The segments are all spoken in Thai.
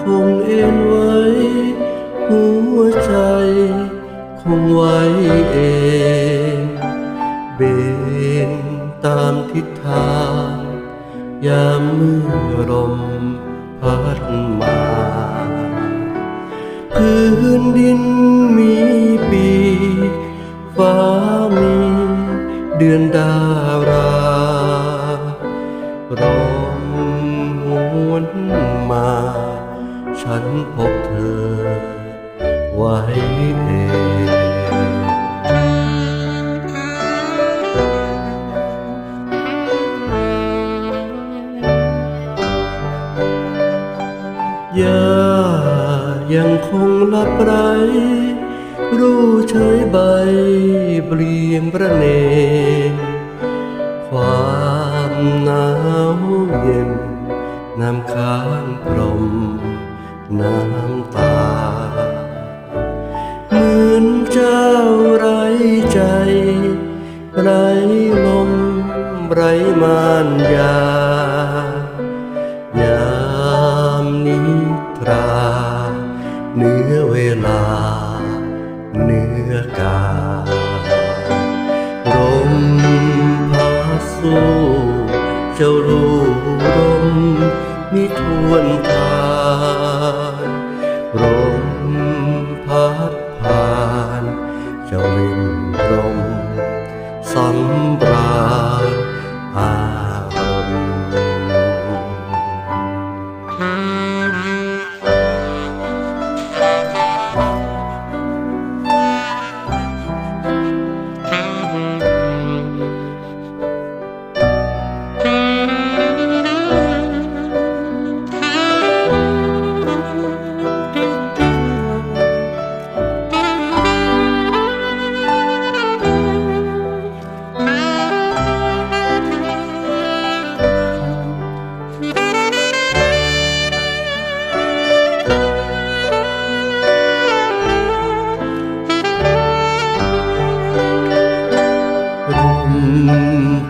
คงเอ็นไว้ หัวใจ คงไว้เอง เบนตามทิศทางยามมือลมพัดมาพื้นดินมีปีกฟ้ามีเดือนดาราร้องหวนมา ฉันพบเธอ ไว้เองยายังคงลับไหลรู้เฉยใบเปลี่ยนประเนนความหนาวเย็นน้ำค้างพรม น้ำตา เหมือนเจ้าไร้ใจ ไร้ลม ไร้มารยา ยามนิทรา เนื้อเวลา เนื้อกาลมพาสู้เจ้าลูกลมมิทวนทา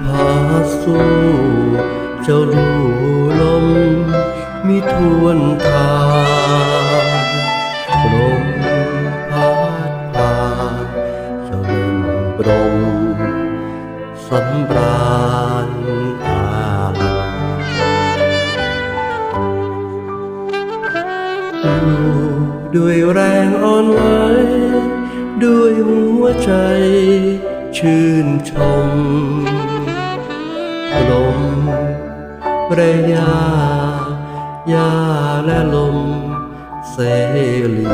พาสู้เจ้าดูลมมีทวนทางลมพัดผาเจ้าเล่นบรมสำราญอางอยู่ด้วยแรงอ่อนไหวด้วยหัวใจ ชื่นชมลมรยายาและลมเสลี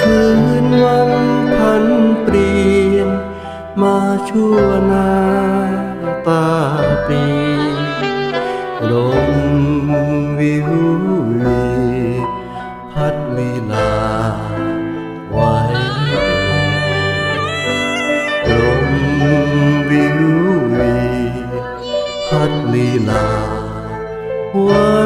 คืนวันพันเปลี่ยน มาชั่วนาตาปีลมวิววีพัดมีลา 里啦，我。